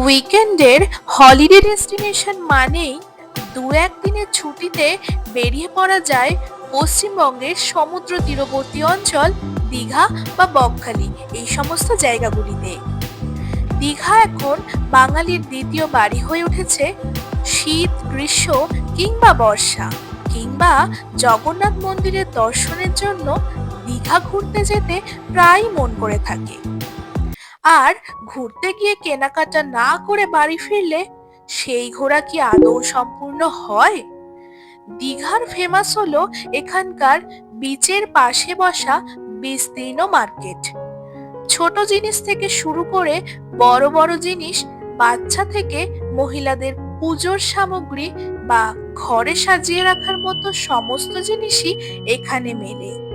উইকেন্ডের holiday destination মানেই দু একদিনের ছুটিতে বেরিয়ে পড়া যায় পশ্চিমবঙ্গের সমুদ্র তীরবর্তী অঞ্চল, দীঘা বা বকখালি, এই সমস্ত জায়গাগুলিতে। দীঘা এখন বাঙালির দ্বিতীয় বাড়ি হয়ে উঠেছে শীত, গ্রীষ্ম কিংবা বর্ষা কিংবা জগন্নাথ মন্দিরের দর্শনের জন্য দীঘা ঘুরতে যেতে প্রায় মন করে থাকে। আর ঘুরতে গিয়ে কেনাকাটা না করে বাড়ি ফিরলে সেই ঘোরা কি আদৌ সম্পূর্ণ হয়? দীঘার ফেমাস হলো এখানকার বিচের পাশে বসা বিস্তীর্ণ মার্কেট ছোট জিনিস থেকে শুরু করে বড় বড় জিনিস বাচ্চা থেকে মহিলাদের পুজোর সামগ্রী বা ঘরে সাজিয়ে রাখার মতো সমস্ত জিনিসই এখানে মেলে।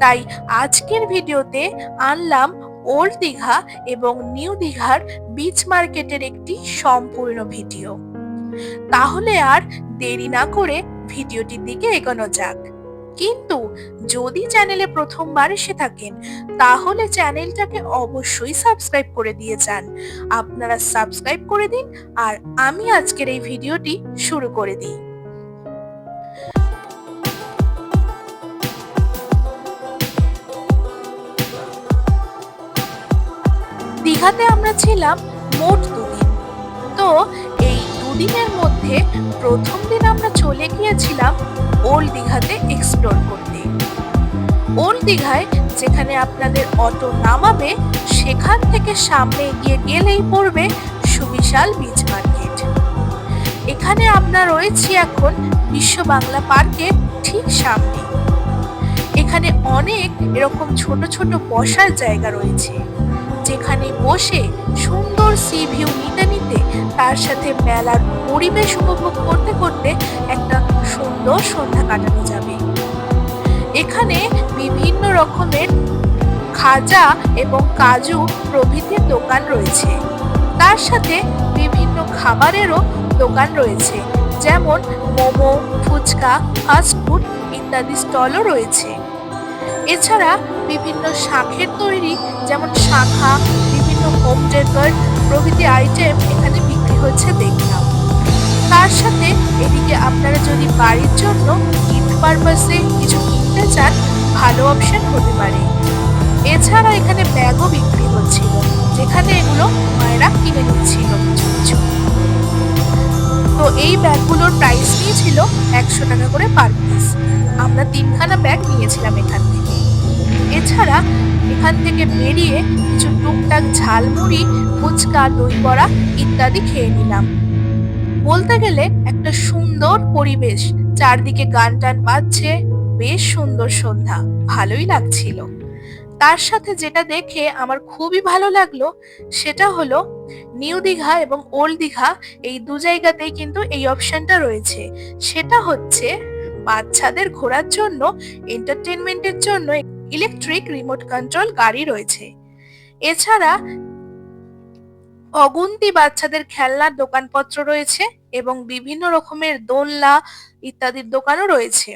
তাই আজকের ভিডিওতে আনলাম ওল্ড দীঘা এবং নিউ দীঘার বিচ মার্কেটের একটি সম্পূর্ণ ভিডিও। তাহলে আর দেরি না করে ভিডিওটির দিকে এগোনো যাক। কিন্তু যদি চ্যানেলে প্রথমবার এসে থাকেন, তাহলে চ্যানেলটাকে অবশ্যই সাবস্ক্রাইব করে দিয়ে যান। আপনারা সাবস্ক্রাইব করে দিন আর আমি আজকের এই ভিডিওটি শুরু করে দিই। দীঘাতে আমরা ছিলাম মোট দুদিন। তো এই দুদিনের মধ্যে প্রথম দিন আমরা চলে গিয়েছিলাম ওল্ড দীঘাতে এক্সপ্লোর করতে। ওল্ড দীঘায় যেখানে আপনাদের অটো নামাবে, সেখান থেকে সামনে এগিয়ে গেলেই পড়বে সুবিশাল বিচ মার্কেট এখানে আমরা রয়েছি এখন বিশ্ব বাংলা পার্কের ঠিক সামনে। এখানে অনেক এরকম ছোট ছোট বসার জায়গা রয়েছে। যেখানে বসে সুন্দর সি ভিউ নিতে নিতে তার সাথে মেলার পরিবেশ উপভোগ করতে করতে একটা সুন্দর সন্ধ্যা কাটানো যাবে। এখানে বিভিন্ন রকমের খাজা এবং কাজু প্রভৃতির দোকান রয়েছে। তার সাথে বিভিন্ন খাবারেরও দোকান রয়েছে, যেমন মোমো, ফুচকা ফাস্টফুড ইত্যাদি স্টলও রয়েছে। এছাড়া বিভিন্ন শাঁখের তৈরি, যেমন শাখা, বিভিন্ন হোম ডেকর প্রভৃতি আইটেম এখানে বিক্রি হচ্ছে দেখলাম তার সাথে এদিকে আপনারা যদি বাড়ির জন্য গিফট পারপাসে কিছু কিনতে চান, ভালো অপশন হতে পারে। এছাড়া এখানে ব্যাগও বিক্রি হচ্ছিল যেখানে এগুলো মায়েরা কিনে নিচ্ছিল। কিছু কিছু তো এই ব্যাগগুলোর প্রাইস নিয়েছিল একশো টাকা করে পার পিস আমরা তিনখানা ব্যাগ নিয়েছিলাম এখান থেকে। এছাড়া এখান থেকে বেরিয়ে কিছু টুকটাক ঝালমুড়ি, ফুচকা দই বড়া ইত্যাদি খেয়ে নিলাম। বলতে গেলে একটা সুন্দর পরিবেশ, চারদিকে গান টান বাজছে, বেশ সুন্দর সন্ধ্যা, ভালোই লাগছিল। তার সাথে যেটা দেখে আমার খুবই ভালো লাগল, সেটা হলো নিউ দীঘা এবং ওল্ড দীঘা এই দু জায়গাতেই কিন্তু এই অপশনটা রয়েছে। সেটা হচ্ছে বাচ্চাদের ঘোরার জন্য এন্টারটেনমেন্টের জন্য ইলেকট্রিক রিমোট কন্ট্রোল গাড়ি রয়েছে। এছাড়া অগুন্তি বাচ্চাদের খেলনার দোকানপত্র রয়েছে এবং বিভিন্ন রকমের দোলনা ইত্যাদির দোকানও রয়েছে।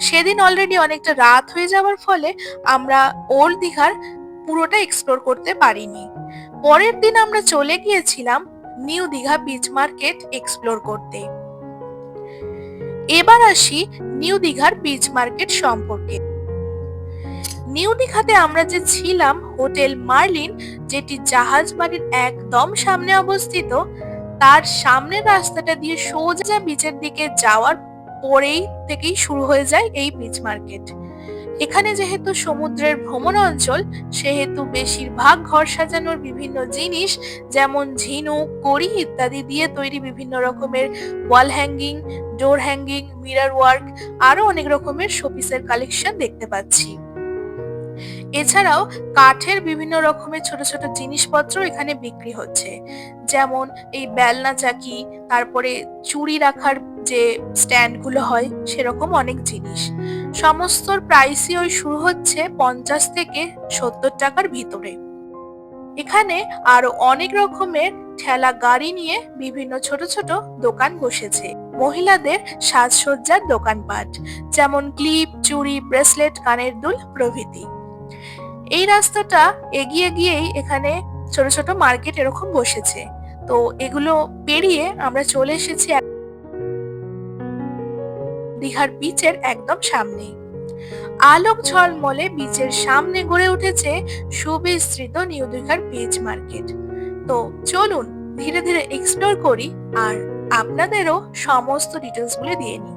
সেদিন অলরেডি অনেকটা রাত হয়ে যাওয়ার ফলে আমরা ওল্ড দীঘার পুরোটা এক্সপ্লোর করতে পারিনি। পরের দিন আমরা চলে গিয়েছিলাম new Digha beach market explore করতে। এবার আসি নিউ দীঘার বিচ মার্কেট সম্পর্কে। নিউ দীঘাতে আমরা যে ছিলাম, হোটেল মার্লিন, যেটি জাহাজ বাড়ির একদম সামনে অবস্থিত, তার সামনের রাস্তাটা দিয়ে সোজা বিচের দিকে যাওয়ার পরেই থেকেই শুরু হয়ে যায় এই বিচ মার্কেট এখানে যেহেতু সমুদ্রের ভ্রমণ অঞ্চল, সেহেতু বেশিরভাগ ঘর সাজানোর বিভিন্ন জিনিস, যেমন ঝিনুক, কড়ি ইত্যাদি দিয়ে তৈরি বিভিন্ন রকমের wall hanging door hanging mirror work আরও অনেক রকমের শোপিসের কালেকশন দেখতে পাচ্ছি। এছাড়াও কাঠের বিভিন্ন রকমের ছোট ছোট জিনিসপত্র এখানে বিক্রি হচ্ছে। যেমন এই বেলনা চাকি, তারপরে চুড়ি রাখার যে স্ট্যান্ডগুলো হয়, সেরকম অনেক জিনিস। সমস্ত প্রাইসই ওই শুরু হচ্ছে পঞ্চাশ থেকে সত্তর টাকার ভিতরে। এখানে আরও অনেক রকমের ঠেলা গাড়ি নিয়ে বিভিন্ন ছোট ছোট দোকান বসেছে। মহিলাদের সাজসজ্জার দোকানপাট, যেমন ক্লিপ, চুড়ি, ব্রেসলেট, কানের দুল প্রভৃতি। এই রাস্তাটা এগিয়ে গিয়েই এখানে ছোট ছোট মার্কেট এরকম বসেছে। তো এগুলো পেরিয়ে আমরা চলে এসেছি দীঘার বিচের একদম সামনে আলোক ঝলমলে বিচের সামনে গড়ে উঠেছে সুবিস্তৃত নিউ দীঘার বিচ মার্কেট তো চলুন ধীরে ধীরে এক্সপ্লোর করি আর আপনাদেরও সমস্ত ডিটেলসগুলো দিয়ে নিই।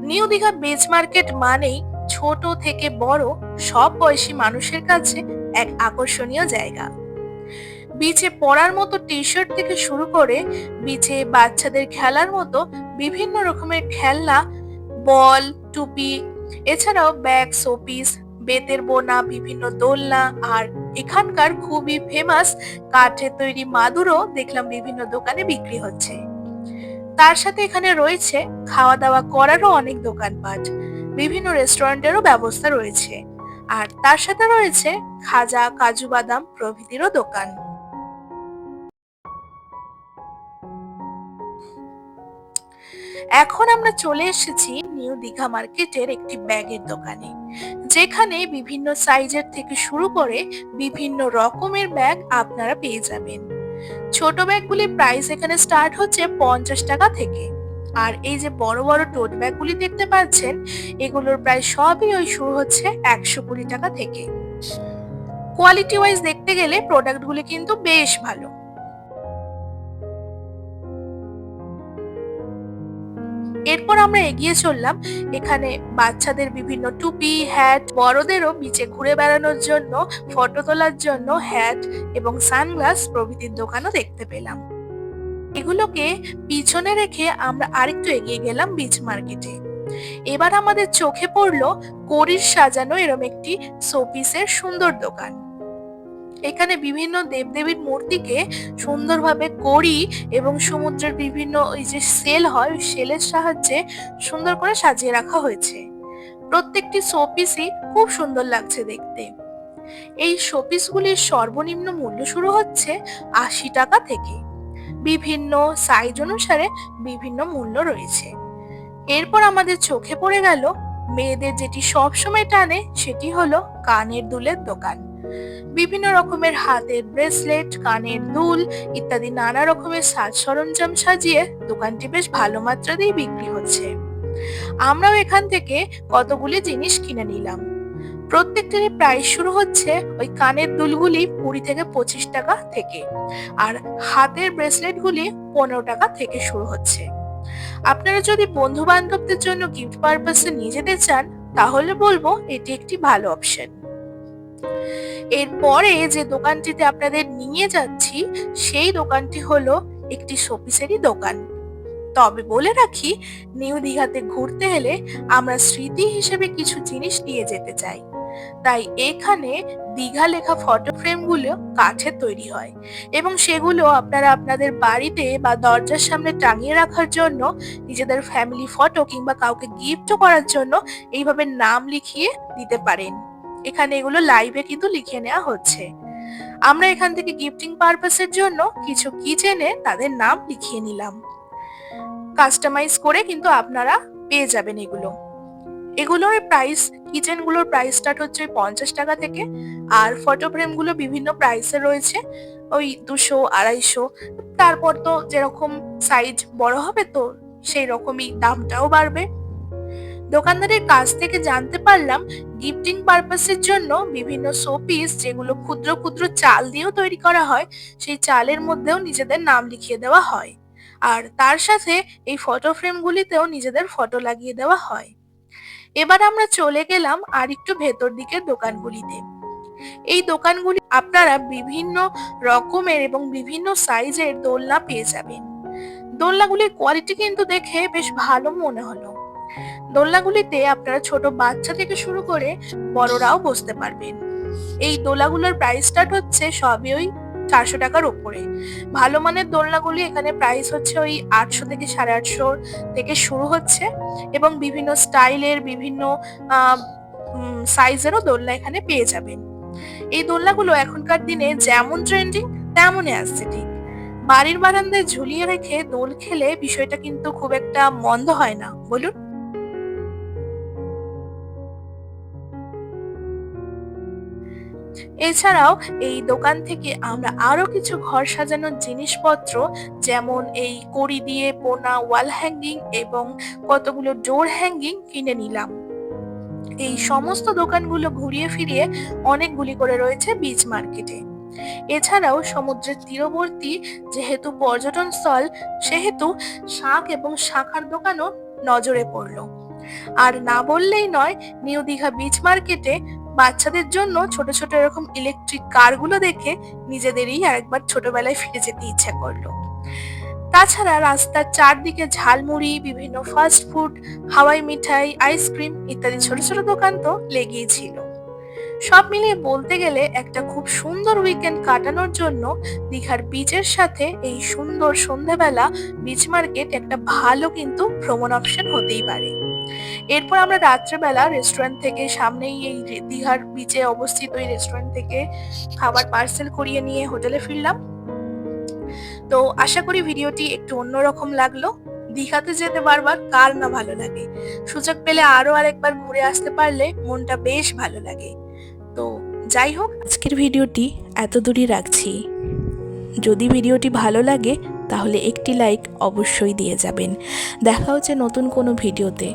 নিউ দীঘা বিচ মার্কেট মানেই ছোট থেকে বড় সব বয়সী মানুষের কাছে এক আকর্ষণীয় জায়গা। বিচে পড়ার মতো টি শার্ট থেকে শুরু করে বিচে বাচ্চাদের খেলার মতো বিভিন্ন রকমের খেলনা বল টুপি, এছাড়াও ব্যাগ শোপিস বেতের বোনা, বিভিন্ন দোলনা আর এখানকার খুবই ফেমাস কাঠের তৈরি মাদুরও দেখলাম বিভিন্ন দোকানে বিক্রি হচ্ছে। তার সাথে এখানে রয়েছে খাওয়া দাওয়া করারও অনেক দোকানপাট। বিভিন্ন রেস্টুরেন্টেরও ব্যবস্থা রয়েছে। আর তার সাথে রয়েছে খাজা কাজু বাদাম প্রভৃতিরও দোকান। এখন আমরা চলে এসেছি নিউ দীঘা মার্কেটের একটি ব্যাগের দোকানে, যেখানে বিভিন্ন সাইজের থেকে শুরু করে বিভিন্ন রকমের ব্যাগ আপনারা পেয়ে যাবেন। ছোট ব্যাগগুলির প্রাইস এখানে স্টার্ট হচ্ছে পঞ্চাশ টাকা থেকে। আর এই যে বড় বড় টোট ব্যাগগুলি দেখতে পাচ্ছেন, এগুলোর প্রায় সবই ওই শুরু হচ্ছে একশো কুড়ি টাকা থেকে। কোয়ালিটি ওয়াইজ দেখতে গেলে প্রোডাক্টগুলি কিন্তু বেশ ভালো। এরপর আমরা এগিয়ে চললাম, এখানে বাচ্চাদের বিভিন্ন টুপি হ্যাট বড়দেরও বিচে ঘুরে বেড়ানোর জন্য ফটো তোলার জন্য হ্যাট এবং সানগ্লাস প্রভৃতির দোকানও দেখতে পেলাম। এগুলোকে পিছনে রেখে আমরা আরেকটু এগিয়ে গেলাম বিচ মার্কেটে এবার আমাদের চোখে পড়ল করির সাজানো এরম একটি শোপিসের সুন্দর দোকান। এখানে বিভিন্ন দেবদেবীর মূর্তিকে সুন্দরভাবে করি এবং সমুদ্রের বিভিন্ন ওই যে সেল হয়, ওই সেলের সাহায্যে সুন্দর করে সাজিয়ে রাখা হয়েছে। প্রত্যেকটি শোপিসই খুব সুন্দর লাগছে দেখতে। এই শোপিসগুলির সর্বনিম্ন মূল্য শুরু হচ্ছে আশি টাকা থেকে। বিভিন্ন সাইজ অনুসারে বিভিন্ন মূল্য রয়েছে। এরপর আমাদের চোখে পড়ে গেল মেয়েদের যেটি সবসময় টানে সেটি হলো কানের দুলের দোকান। বিভিন্ন রকমের হাতের ব্রেসলেট কানের দুল ইত্যাদি নানা রকমের সাজ সরঞ্জাম সাজিয়ে দোকানটি বেশ ভালো মাত্রাতেই বিক্রি হচ্ছে। আমরাও এখান থেকে কতগুলি জিনিস কিনে নিলাম। প্রত্যেকটিরই প্রাইস শুরু হচ্ছে ওই কানের দুলগুলি কুড়ি থেকে পঁচিশ টাকা থেকে আর হাতের ব্রেসলেটগুলি পনেরো টাকা থেকে শুরু হচ্ছে। আপনারা যদি বন্ধু বান্ধবদের জন্য গিফট পারপাসে নিয়ে যেতে চান, তাহলে বলব এটি একটি ভালো অপশন এরপরে যে দোকানটিতে আপনাদের নিয়ে যাচ্ছি, সেই দোকানটি হলো একটি শোপিসেরই দোকান। তবে বলে রাখি, নিউ দীঘাতে ঘুরতে এলে আমরা স্মৃতি হিসেবে কিছু জিনিস নিয়ে যেতে চাই। তাই এখানে দীঘা লেখা ফটো ফ্রেমগুলো কাঠের তৈরি হয় এবং সেগুলো আপনারা আপনাদের বাড়িতে বা দরজার সামনে টাঙিয়ে রাখার জন্য, নিজেদের ফ্যামিলি ফটো কিংবা কাউকে গিফটও করার জন্য এইভাবে নাম লিখিয়ে দিতে পারেন। এখানে এগুলো লাইভে কিন্তু লিখে নেওয়া হচ্ছে। আমরা এখান থেকে গিফটিং পারপাসের জন্য কিছু কিচেনে তাদের নাম লিখিয়ে নিলাম। কাস্টমাইজ করে কিন্তু আপনারা পেয়ে যাবেন এগুলো। এগুলোর প্রাইস কিচেনগুলোর প্রাইস স্টার্ট হচ্ছে পঞ্চাশ টাকা থেকে আর ফটো ফ্রেমগুলো বিভিন্ন প্রাইসে রয়েছে। ওই দুশো, আড়াইশো। তারপর তো যেরকম সাইজ বড় হবে তো সেই রকমই দামটাও বাড়বে। দোকানদারের কাছ থেকে জানতে পারলাম গিফটিং পারপাসের জন্য বিভিন্ন শোপিস যেগুলো ক্ষুদ্র ক্ষুদ্র চাল দিয়েও তৈরি করা হয়, সেই চালের মধ্যেও নিজেদের নাম লিখিয়ে দেওয়া হয়। আর তার সাথে এই ফটো ফ্রেমগুলিতেও নিজেদের ফটো লাগিয়ে দেওয়া হয়। এবার আমরা চলে গেলাম আর একটু ভেতর দিকের দোকানগুলিতে। এই দোকানগুলি আপনারা বিভিন্ন রকমের এবং বিভিন্ন সাইজের দোলনা পেয়ে যাবেন। দোলনাগুলির কোয়ালিটি কিন্তু দেখে বেশ ভালো মনে হলো। দোলনাগুলিতে আপনারা ছোট বাচ্চা থেকে শুরু করে বড়রাও বসতে পারবেন। এই দোলাগুলোর প্রাইস স্টার্ট হচ্ছে সবই ওই চারশো টাকার উপরে। ভালো মানের দোলনাগুলি এখানে প্রাইস হচ্ছে ওই আটশো থেকে সাড়ে আটশো থেকে শুরু হচ্ছে এবং বিভিন্ন স্টাইলের বিভিন্ন সাইজেরও দোলনা এখানে পেয়ে যাবেন। এই দোলনাগুলো এখনকার দিনে যেমন ট্রেন্ডিং তেমনই আসছে ঠিক বাড়ির বারান্দায় ঝুলিয়ে রেখে দোল খেলে বিষয়টা কিন্তু খুব একটা মন্দ হয় না। বলুন। এছাড়াও এই দোকান থেকে আমরা আরও কিছু ঘর সাজানোর জিনিসপত্র, যেমন এই কড়ি দিয়ে বোনা ওয়াল হ্যাঙ্গিং এবং কতগুলো ডোর হ্যাঙ্গিং কিনে নিলাম। এই সমস্ত দোকানগুলো ঘুরিয়ে ফিরিয়ে অনেকগুলি করে রয়েছে বিচ মার্কেটে এছাড়াও সমুদ্রের তীরবর্তী যেহেতু পর্যটন স্থল, সেহেতু শাক এবং শাখার দোকানও নজরে পড়ল। আর না বললেই নয়, নিউ দীঘা বিচ মার্কেটে বাচ্চাদের জন্য ছোট ছোট এরকম ইলেকট্রিক কারগুলো দেখে নিজেদেরই আরেকবার ছোটবেলায় ফিরে যেতে ইচ্ছা করল। তাছাড়া রাস্তার চারদিকে ঝালমুড়ি, বিভিন্ন ফাস্ট ফুড হাওয়াই মিঠাই আইসক্রিম ইত্যাদি ছোট ছোট দোকান তো লেগেই ছিল। সব মিলিয়ে বলতে গেলে একটা খুব সুন্দর উইকেন্ড কাটানোর জন্য দীঘার বিচের সাথে এই সুন্দর সন্ধেবেলা বিচ মার্কেট একটা ভালো কিন্তু ভ্রমণ অপশন হতেই পারে। এরপর আমরা রাত্রেবেলা রেস্টুরেন্ট থেকে সামনেই এই দীঘার বিচে অবস্থিত এই রেস্টুরেন্ট থেকে খাবার পার্সেল করিয়ে নিয়ে হোটেলে ফিরলাম। তো আশা করি ভিডিওটি একটু অন্যরকম লাগল। দীঘাতে যেতে বারবার কার না ভালো লাগে? সুযোগ পেলে আরও আরেকবার ঘুরে আসতে পারলে মনটা বেশ ভালো লাগে। তো যাই হোক, আজকের ভিডিওটি এত দূরই রাখছি। যদি ভিডিওটি ভালো লাগে, তাহলে একটি লাইক অবশ্যই দিয়ে যাবেন। দেখা হচ্ছে নতুন কোনো ভিডিওতে।